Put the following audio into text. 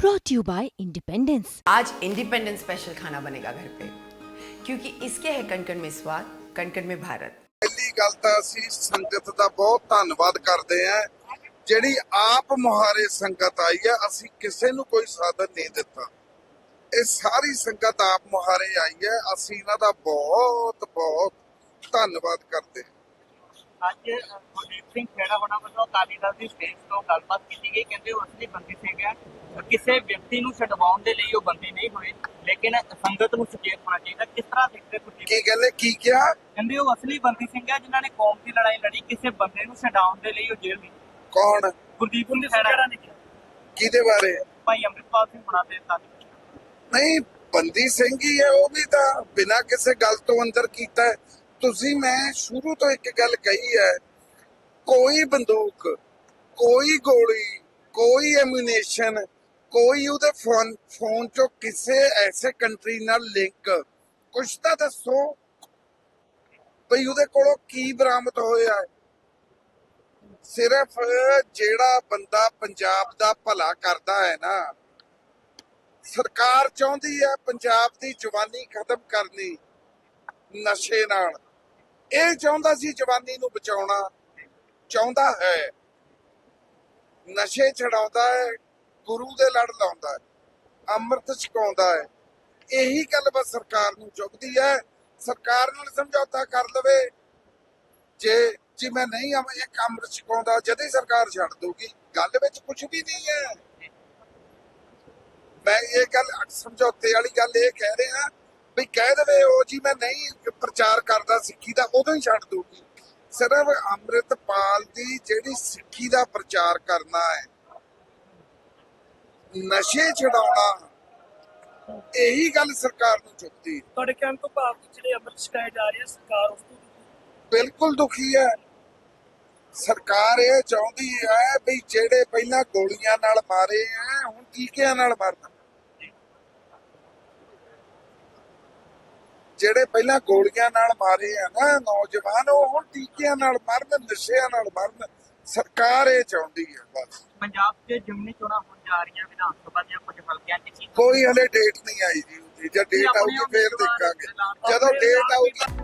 brought to you by Independence. आज independence special खाना बनेगा घर पे क्योंकि इसके है कणकण में स्वाद कणकण में भारत ਪਹਿਲੀ ਗੱਲ ਤਾਂ ਅਸੀਂ ਸੰਗਤ ਦਾ ਬਹੁਤ ਧੰਨਵਾਦ ਕਰਦੇ ਹਾਂ ਜਿਹੜੀ ਆਪ ਮੁਹਾਰੇ ਸੰਗਤ ਆਈ ਹੈ ਅਸੀਂ ਕਿਸੇ ਨੂੰ ਕੋਈ ਸਾਧਨ ਨਹੀਂ ਦਿੱਤਾ ਇਹ ਸਾਰੀ ਸੰਗਤ ਆਪ ਮੁਹਾਰੇ ਆਈ ਹੈ ਅਸੀਂ ਇਹਨਾਂ ਦਾ ਬਹੁਤ ਬਹੁਤ ਧੰਨਵਾਦ ਕਰਦੇ ਹਾਂ ਅੱਜ ਗੁਰਦੀਪ ਸਿੰਘ ਖੇੜਾ ਹੋਣਾ ਵੱਲੋਂ ਅਕਾਲੀ ਦਲ ਦੀ ਸਟੇਜ ਤੋਂ ਗੱਲਬਾਤ ਕੀਤੀ ਗਈ। ਕਹਿੰਦੇ ਉਹ ਅਸਲੀ ਬੰਦੀ ਸਿੰਘ ਹੈ ਕਿਸੇ ਵਿਅਕਤੀ ਨੂੰ ਛਡਵਾਉਣ ਦੇ ਲਈ ਉਹ ਬੰਦੀ ਨਹੀਂ ਹੋਏ ਲੇਕਿਨ ਸੰਗਤ ਨੂੰ ਸੁਚੇਤ ਹੋਣਾ ਚਾਹੀਦਾ। ਕਿਸ ਤਰ੍ਹਾਂ ਦੇਖਦੇ ਗੁਰਦੀਪ ਕੀ ਕਹਿੰਦੇ ਕੀ ਕਿਹਾ? ਕਹਿੰਦੇ ਉਹ ਅਸਲੀ ਬੰਦੀ ਸਿੰਘ ਹੈ ਜਿਨ੍ਹਾਂ ਨੇ ਕੌਮ ਦੀ ਲੜਾਈ ਲੜੀ ਕਿਸੇ ਬੰਦੇ ਨੂੰ ਛਡਾਉਣ ਦੇ ਲਈ ਉਹ ਜੇਲ੍ਹ ਵਿੱਚ ਕੌਣ? ਗੁਰਦੀਪ ਸਿੰਘ ਖੇੜਾ। ਨੇ ਕਿਹਾ। ਕਿਹਦੇ ਬਾਰੇ? ਭਾਈ ਅੰਮ੍ਰਿਤਪਾਲ ਸਿੰਘ ਬਣਾ ਦੇ ਤਾਂ ਨਹੀਂ ਬੰਦੀ ਸਿੰਘ ਹੀ ਹੈ ਉਹ ਵੀ ਤਾਂ ਬਿਨਾਂ ਕਿਸੇ ਗੱਲ ਤੋਂ ਅੰਦਰ ਕੀਤਾ ਹੈ। ਤੁਸੀਂ ਮੈਂ ਸ਼ੁਰੂ ਤੋਂ ਇੱਕ ਗੱਲ ਕਹੀ ਹੈ, ਕੋਈ ਬੰਦੂਕ, ਕੋਈ ਗੋਲੀ, ਕੋਈ ਐਮੂਨੇਸ਼ਨ ਕੋਈ ਉਹਦੇ ਫੋਨ ਫੋਨ ਚੋਂ ਕਿਸੇ ਐਸੇ ਕੰਟਰੀ ਨਾਲ ਲਿੰਕ ਕੁਛ ਤਾਂ ਦੱਸੋ ਭਈ ਉਹਦੇ ਕੋਲੋਂ ਕੀ ਬਰਾਮਦ ਹੋਇਆ ਹੈ? ਸਿਰਫ ਜਿਹੜਾ ਬੰਦਾ ਪੰਜਾਬ ਦਾ ਭਲਾ ਕਰਦਾ ਹੈ ਨਾ, ਸਰਕਾਰ ਚਾਹੁੰਦੀ ਹੈ ਪੰਜਾਬ ਦੀ ਜਵਾਨੀ ਖਤਮ ਕਰਨੀ, ਨਸ਼ੇ ਨਾਲ। ਇਹ ਚਾਹੁੰਦਾ ਸੀ ਜਵਾਨੀ ਨੂੰ ਬਚਾਉਣਾ। ਚਾਹੁੰਦਾ ਹੈ। ਨਸ਼ੇ ਛਡਾਉਂਦਾ ਹੈ, ਗੁਰੂ ਦੇ ਲੜ ਲਾਉਂਦਾ ਹੈ, ਅੰਮ੍ਰਿਤ ਛਕਾਉਂਦਾ ਹੈ। ਇਹੀ ਗੱਲ ਬਸ ਸਰਕਾਰ ਨੂੰ ਚੁੱਕਦੀ ਹੈ। ਸਰਕਾਰ ਨਾਲ ਸਮਝੌਤਾ ਕਰ ਲਵੇ। ਜੇ ਜੇ ਮੈਂ ਨਹੀਂ ਅਮ- ਇਹ ਕੰਮ ਛਕਾਉਂਦਾ, ਜਦ ਹੀ ਸਰਕਾਰ ਛੱਡ ਦੂਗੀ ਗੱਲ ਵਿੱਚ ਕੁਝ ਵੀ ਨਹੀਂ ਹੈ। ਮੈਂ ਇਹ ਗੱਲ ਸਮਝੌਤੇ ਵਾਲੀ ਗੱਲ ਇਹ ਕਹਿ ਰਿਹਾ ਵੀ ਕਹਿ ਦੇਵੇ ਉਹ ਜੀ ਮੈਂ ਨਹੀਂ ਪ੍ਰਚਾਰ ਕਰਦਾ ਸਿੱਖੀ ਦਾ ਉਦੋਂ ਹੀ ਛੱਡ ਦੂਗੀ ਸਿਰਫ ਅੰਮ੍ਰਿਤਪਾਲ ਦੀ ਜਿਹੜੀ ਸਿੱਖੀ ਦਾ ਪ੍ਰਚਾਰ ਕਰਨਾ ਹੈ ਨਸ਼ੇ ਛਡਾਉਣਾ ਇਹੀ ਗੱਲ ਸਰਕਾਰ ਨੂੰ ਚੁੱਕਦੀ ਹੈ। ਤੁਹਾਡੇ ਕਹਿਣ ਤੋਂ ਭਾਵ ਕਿ ਜਿਹੜੇ ਅੰਮ੍ਰਿਤ ਛਕਾਏ ਜਾ ਰਹੇ ਆ ਸਰਕਾਰ ਉਸ ਤੋਂ ਬਿਲਕੁਲ ਦੁਖੀ ਹੈ। ਸਰਕਾਰ ਇਹ ਚਾਹੁੰਦੀ ਹੈ ਵੀ ਜਿਹੜੇ ਪਹਿਲਾਂ ਗੋਲੀਆਂ ਨਾਲ ਮਾਰੇ ਆ ਹੁਣ ਟੀਕਿਆਂ ਨਾਲ ਮਰਨ। ਜਿਹੜੇ ਪਹਿਲਾਂ ਗੋਲੀਆਂ ਨਾਲ ਮਾਰੇ ਆ ਨਾ ਨੌਜਵਾਨ ਉਹ ਹੁਣ ਟੀਕਿਆਂ ਨਾਲ ਮਰਨ ਨਸ਼ਿਆਂ ਨਾਲ ਮਰਨ ਸਰਕਾਰ ਇਹ ਚਾਹੁੰਦੀ ਹੈ ਬਸ। ਪੰਜਾਬ 'ਚ ਜਿਮਨੀ ਚੋਣਾਂ ਹੋਣ ਜਾ ਰਹੀਆਂ ਵਿਧਾਨ ਸਭਾ ਦੀਆਂ ਕੁਝ ਹਲਕਿਆਂ 'ਚ ਕੋਈ ਹਲੇ ਡੇਟ ਨਹੀਂ ਆਈ ਜੀ ਜੇ ਡੇਟ ਆਊਗੀ ਫੇਰ ਦੇਖਾਂਗੇ। ਜਦੋਂ ਡੇਟ ਆਊਗੀ